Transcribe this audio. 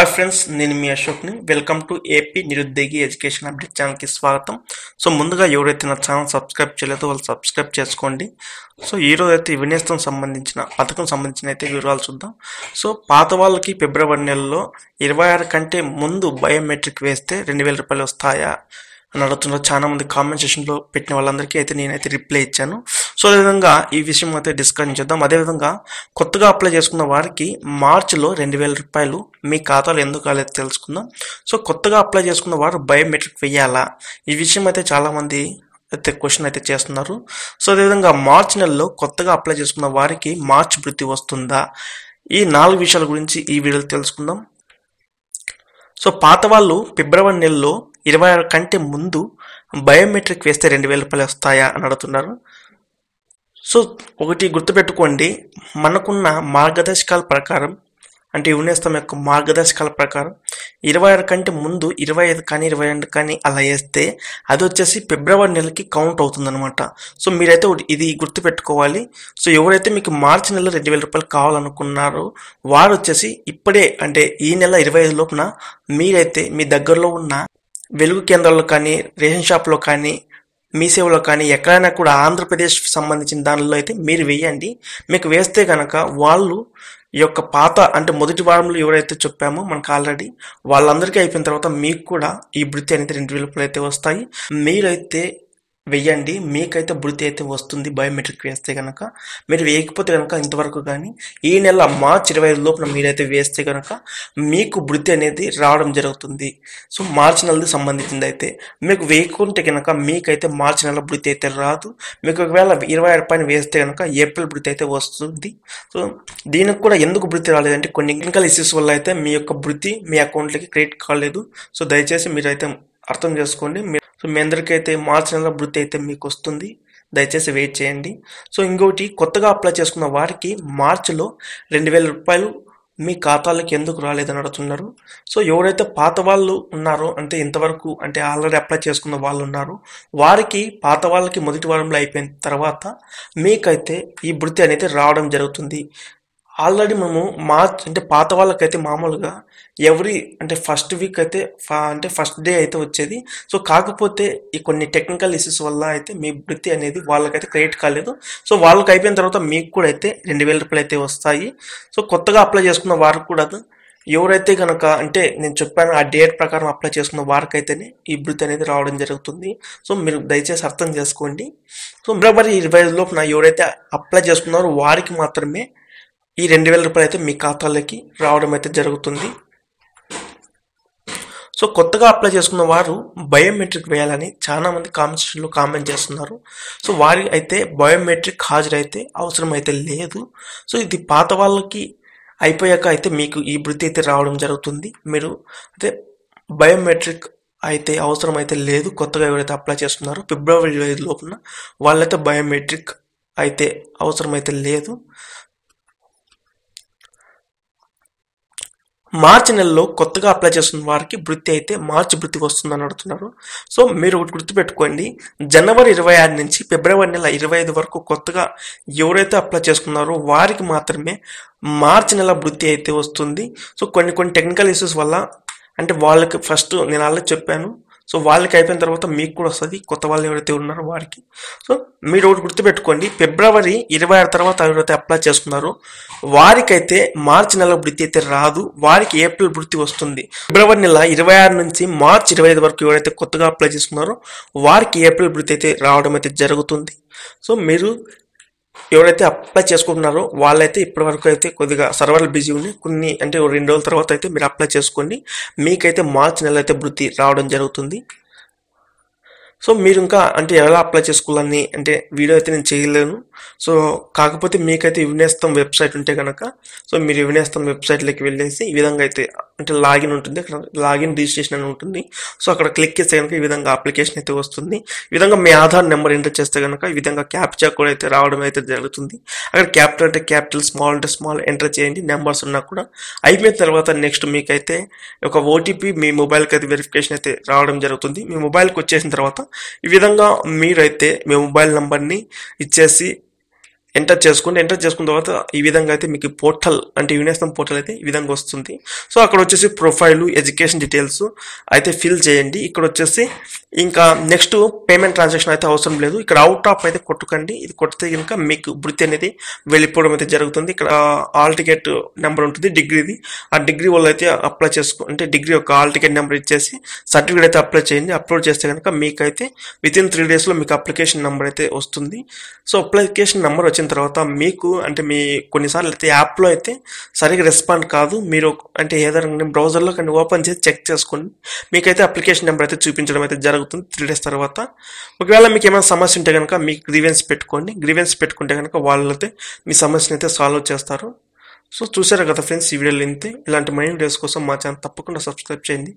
Hi friends నేను మీ అశోక్ని. వెల్కమ్ టు ఏపీ నిరుద్యోగి ఎడ్యుకేషన్ అప్డేట్ ఛానల్కి స్వాగతం. సో ముందుగా ఎవరైతే నా ఛానల్ సబ్స్క్రైబ్ చేయలేదో వాళ్ళు సబ్స్క్రైబ్ చేసుకోండి. సో ఈరోజు అయితే వినేస్తం సంబంధించిన పథకం సంబంధించిన అయితే వివరాలు చూద్దాం. సో పాత వాళ్ళకి ఫిబ్రవరి నెలలో ఇరవై ఆరు కంటే ముందు బయోమెట్రిక్ వేస్తే రెండు వేల రూపాయలు వస్తాయా అని అడుగుతున్నారు చాలా మంది కామెంట్ సెషన్లో పెట్టిన వాళ్ళందరికీ అయితే నేనైతే రిప్లై ఇచ్చాను. సో అదేవిధంగా ఈ విషయం అయితే డిస్కషన్ చేద్దాం. అదేవిధంగా కొత్తగా అప్లై చేసుకున్న వారికి మార్చిలో రెండు వేల రూపాయలు మీ ఖాతాలో ఎందుకు కాలేదు తెలుసుకుందాం. సో కొత్తగా అప్లై చేసుకున్న వారు బయోమెట్రిక్ వేయాలా? ఈ విషయం అయితే చాలామంది అయితే క్వశ్చన్ అయితే చేస్తున్నారు. సో అదేవిధంగా మార్చి నెలలో కొత్తగా అప్లై చేసుకున్న వారికి మార్చ్ వృత్తి వస్తుందా? ఈ నాలుగు విషయాల గురించి ఈ వీడియోలో తెలుసుకుందాం. సో పాత వాళ్ళు ఫిబ్రవరి నెలలో ఇరవై ఆరు కంటే ముందు బయోమెట్రిక్ వేస్తే రెండు వేల రూపాయలు వస్తాయా అని అడుగుతున్నారు. సో ఒకటి గుర్తుపెట్టుకోండి. మనకున్న మార్గదర్శకాల ప్రకారం అంటే యునేస్తం యొక్క మార్గదర్శకాల ప్రకారం ఇరవై ఆరు కంటే ముందు ఇరవై ఐదు కానీ ఇరవై రెండు కానీ అలా వేస్తే అది వచ్చేసి ఫిబ్రవరి నెలకి కౌంట్ అవుతుందన్నమాట. సో మీరైతే ఇది గుర్తుపెట్టుకోవాలి. సో ఎవరైతే మీకు మార్చి నెల రెండు వేల రూపాయలు కావాలనుకున్నారో వారు వచ్చేసి ఇప్పుడే అంటే ఈ నెల ఇరవై ఐదు లోపున మీరైతే మీ దగ్గరలో ఉన్న వెలుగు కేంద్రాల్లో కానీ రేషన్ షాప్లో కానీ మీ సేవలో కానీ ఎక్కడైనా కూడా ఆంధ్రప్రదేశ్ సంబంధించిన దానిలో అయితే మీరు వేయండి మీకు వేస్తే కనుక వాళ్ళు ఈ యొక్క పాత అంటే మొదటి వారంలో ఎవరైతే చెప్పామో మనకు ఆల్రెడీ వాళ్ళందరికీ అయిపోయిన తర్వాత మీకు కూడా ఈ వృత్తి అనేది రెండు వేల అయితే వస్తాయి. మీరైతే వెయ్యండి. మీకైతే బుడితి అయితే వస్తుంది బయోమెట్రిక్ వేస్తే కనుక మీరు వేయకపోతే కనుక ఇంతవరకు కానీ ఈ నెల మార్చ్ ఇరవై ఐదు లోపల మీరైతే వేస్తే కనుక మీకు బుడితి అనేది రావడం జరుగుతుంది. సో మార్చి నెలది సంబంధించింది అయితే. మీకు వేయకుంటే కనుక మీకైతే మార్చి నెల బుడితి అయితే రాదు. మీకు ఒకవేళ ఇరవై ఆరు పైన వేస్తే కనుక ఏప్రిల్ బుడితి అయితే వస్తుంది. సో దీనికి కూడా ఎందుకు వృత్తి రాలేదంటే కొన్ని టెక్నికల్ ఇష్యూస్ వల్ల అయితే మీ యొక్క వృత్తి మీ అకౌంట్లకి క్రెడిట్ కాలేదు. సో దయచేసి మీరైతే అర్థం చేసుకోండి. సో మీ అందరికైతే మార్చి నెల వృత్తి అయితే మీకు వస్తుంది. దయచేసి వెయిట్ చేయండి. సో ఇంకొకటి కొత్తగా అప్లై చేసుకున్న వారికి మార్చిలో రెండు వేల రూపాయలు మీ ఖాతాలకు ఎందుకు రాలేదని అడుగుతున్నారు. సో ఎవరైతే పాత వాళ్ళు ఉన్నారో అంటే ఇంతవరకు అంటే ఆల్రెడీ అప్లై చేసుకున్న వాళ్ళు ఉన్నారు వారికి పాత వాళ్ళకి మొదటి వారంలో అయిపోయిన తర్వాత మీకైతే ఈ వృత్తి అనేది రావడం జరుగుతుంది. ఆల్రెడీ మేము మార్చ్ అంటే పాత వాళ్ళకైతే మామూలుగా ఎవ్రీ అంటే ఫస్ట్ వీక్ అయితే ఫ- అంటే ఫస్ట్ డే అయితే వచ్చేది. సో కాకపోతే ఈ కొన్ని టెక్నికల్ ఇష్యూస్ వల్ల అయితే మీ వృత్తి అనేది వాళ్ళకైతే క్రియేట్ కాలేదు. సో వాళ్ళకి అయిపోయిన తర్వాత మీకు కూడా అయితే రెండు వేల రూపాయలు అయితే వస్తాయి. సో కొత్తగా అప్లై చేసుకున్న వారు కూడా ఎవరైతే కనుక అంటే నేను చెప్పాను ఆ డేట్ ప్రకారం అప్లై చేసుకున్న వారికైతేనే ఈ వృత్తి అనేది రావడం జరుగుతుంది. సో మీరు దయచేసి అర్థం చేసుకోండి. సో ఫిబ్రవరి ఇరవై ఐదు లోపున ఎవరైతే అప్లై చేసుకున్నారో వారికి మాత్రమే ఈ రెండు వేల రూపాయలు అయితే మీ ఖాతాలోకి రావడం అయితే జరుగుతుంది. సో కొత్తగా అప్లై చేసుకున్న వారు బయోమెట్రిక్ వేయాలని చాలా మంది కామెంట్ కామెంట్ చేస్తున్నారు. సో వారి అయితే బయోమెట్రిక్ హాజరైతే అవసరం అయితే లేదు. సో ఇది పాత వాళ్ళకి అయిపోయాక అయితే మీకు ఈ వృత్తి అయితే రావడం జరుగుతుంది. మీరు అయితే బయోమెట్రిక్ అయితే అవసరం అయితే లేదు. కొత్తగా ఎవరైతే అప్లై చేస్తున్నారో ఫిబ్రవరి ఐదు లోపున వాళ్ళైతే బయోమెట్రిక్ అయితే అవసరం అయితే లేదు. మార్చి నెలలో కొత్తగా అప్లై చేస్తున్న వారికి వృత్తి అయితే మార్చి వృత్తి వస్తుందని అడుగుతున్నారు. సో మీరు ఒకటి గుర్తుపెట్టుకోండి. జనవరి ఇరవై ఆరు నుంచి ఫిబ్రవరి నెల ఇరవై ఐదు వరకు కొత్తగా ఎవరైతే అప్లై చేసుకున్నారో వారికి మాత్రమే మార్చి నెల వృత్తి అయితే వస్తుంది. సో కొన్ని కొన్ని టెక్నికల్ ఇష్యూస్ వల్ల అంటే వాళ్ళకి ఫస్ట్ నేను ఆల్రెడీ చెప్పాను. సో వాళ్ళకి అయిపోయిన తర్వాత మీకు కూడా వస్తుంది. కొత్త వాళ్ళు ఎవరైతే ఉన్నారో వారికి. సో మీరు ఒకటి గుర్తుపెట్టుకోండి. ఫిబ్రవరి ఇరవై ఆరు తర్వాత ఎవరైతే అప్లై చేసుకున్నారో వారికైతే మార్చి నెల వృత్తి అయితే రాదు. వారికి ఏప్రిల్ వృత్తి వస్తుంది. ఫిబ్రవరి నెల ఇరవై ఆరు నుంచి మార్చి ఇరవై ఐదు వరకు ఎవరైతే కొత్తగా అప్లై చేసుకున్నారో వారికి ఏప్రిల్ వృత్తి అయితే రావడం అయితే జరుగుతుంది. సో మీరు ఎవరైతే అప్లై చేసుకుంటున్నారో వాళ్ళైతే ఇప్పటి వరకు అయితే కొద్దిగా సర్వర్లు బిజీ ఉన్నాయి. కొన్ని అంటే రెండు రోజుల తర్వాత అయితే మీరు అప్లై చేసుకోండి. మీకైతే మార్చి నెల అయితే వృత్తి రావడం జరుగుతుంది. సో మీరు ఇంకా అంటే ఎలా అప్లై చేసుకోవాలని అంటే వీడియో అయితే నేను చేయలేను. సో కాకపోతే మీకైతే వినేస్తాం వెబ్సైట్ ఉంటే కనుక సో మీరు వినేస్తాం వెబ్సైట్లోకి వెళ్ళేసి ఈ విధంగా అయితే అంటే లాగిన్ ఉంటుంది. అక్కడ లాగిన్ రిజిస్ట్రేషన్ అని ఉంటుంది. సో అక్కడ క్లిక్ చేస్తే కనుక ఈ విధంగా అప్లికేషన్ అయితే వస్తుంది. ఈ విధంగా మీ ఆధార్ నెంబర్ ఎంటర్ చేస్తే కనుక ఈ విధంగా క్యాప్చా కూడా అయితే రావడం అయితే జరుగుతుంది. అక్కడ క్యాపిటల్ అంటే క్యాపిటల్ స్మాల్ అంటే స్మాల్ ఎంటర్ చేయండి. నెంబర్స్ ఉన్నా కూడా అయిపోయిన తర్వాత నెక్స్ట్ మీకైతే ఒక ఓటీపీ మీ మొబైల్కి అయితే వెరిఫికేషన్ అయితే రావడం జరుగుతుంది. మీ మొబైల్కి వచ్చేసిన తర్వాత ఈ విధంగా మీరైతే మీ మొబైల్ నెంబర్ని ఇచ్చేసి ఎంటర్ చేసుకోండి ఎంటర్ చేసుకున్న తర్వాత ఈ విధంగా అయితే మీకు పోర్టల్ అంటే యూనియస్తం పోర్టల్ అయితే ఈ విధంగా వస్తుంది. సో అక్కడ వచ్చేసి ప్రొఫైల్ ఎడ్యుకేషన్ డీటెయిల్స్ అయితే ఫిల్ చేయండి. ఇక్కడ వచ్చేసి ఇంకా నెక్స్ట్ పేమెంట్ ట్రాన్సాక్షన్ అయితే అవసరం లేదు. ఇక్కడ అవుట్ ఆఫ్ అయితే కొట్టుకండి ఇది కొట్టితే కనుక మీకు వృత్తి అనేది వెళ్ళిపోవడం అయితే జరుగుతుంది. ఇక్కడ ఆల్ టికెట్ నెంబర్ ఉంటుంది డిగ్రీది ఆ డిగ్రీ వాళ్ళు అయితే అప్లై చేసుకో అంటే డిగ్రీ యొక్క ఆల్ టికెట్ నెంబర్ ఇచ్చేసి సర్టిఫికేట్ అయితే అప్లై చేయండి. అప్లోడ్ చేస్తే కనుక మీకైతే విత్ ఇన్ త్రీ డేస్లో మీకు అప్లికేషన్ నెంబర్ అయితే వస్తుంది. సో అప్లికేషన్ నెంబర్ వచ్చిన తర్వాత మీకు అంటే మీ కొన్నిసార్లు అయితే యాప్లో అయితే సరిగ్గా రెస్పాండ్ కాదు. మీరు అంటే ఏదైనా బ్రౌజర్లో కానీ ఓపెన్ చేసి చెక్ చేసుకోండి. మీకైతే అప్లికేషన్ నెంబర్ అయితే చూపించడం అయితే జరుగుతుంది త్రీ డేస్ తర్వాత. ఒకవేళ మీకు ఏమైనా సమస్య ఉంటే కనుక మీకు గ్రీవెన్స్ పెట్టుకోండి. గ్రీవెన్స్ పెట్టుకుంటే కనుక వాళ్ళైతే మీ సమస్యను అయితే సాల్వ్ చేస్తారు. సో చూసారు కదా ఫ్రెండ్స్ ఈ వీడియోలో ఇంతే ఇలాంటి మైండ్ వీడియోస్ కోసం మా ఛానల్ తప్పకుండా సబ్స్క్రైబ్ చేయండి.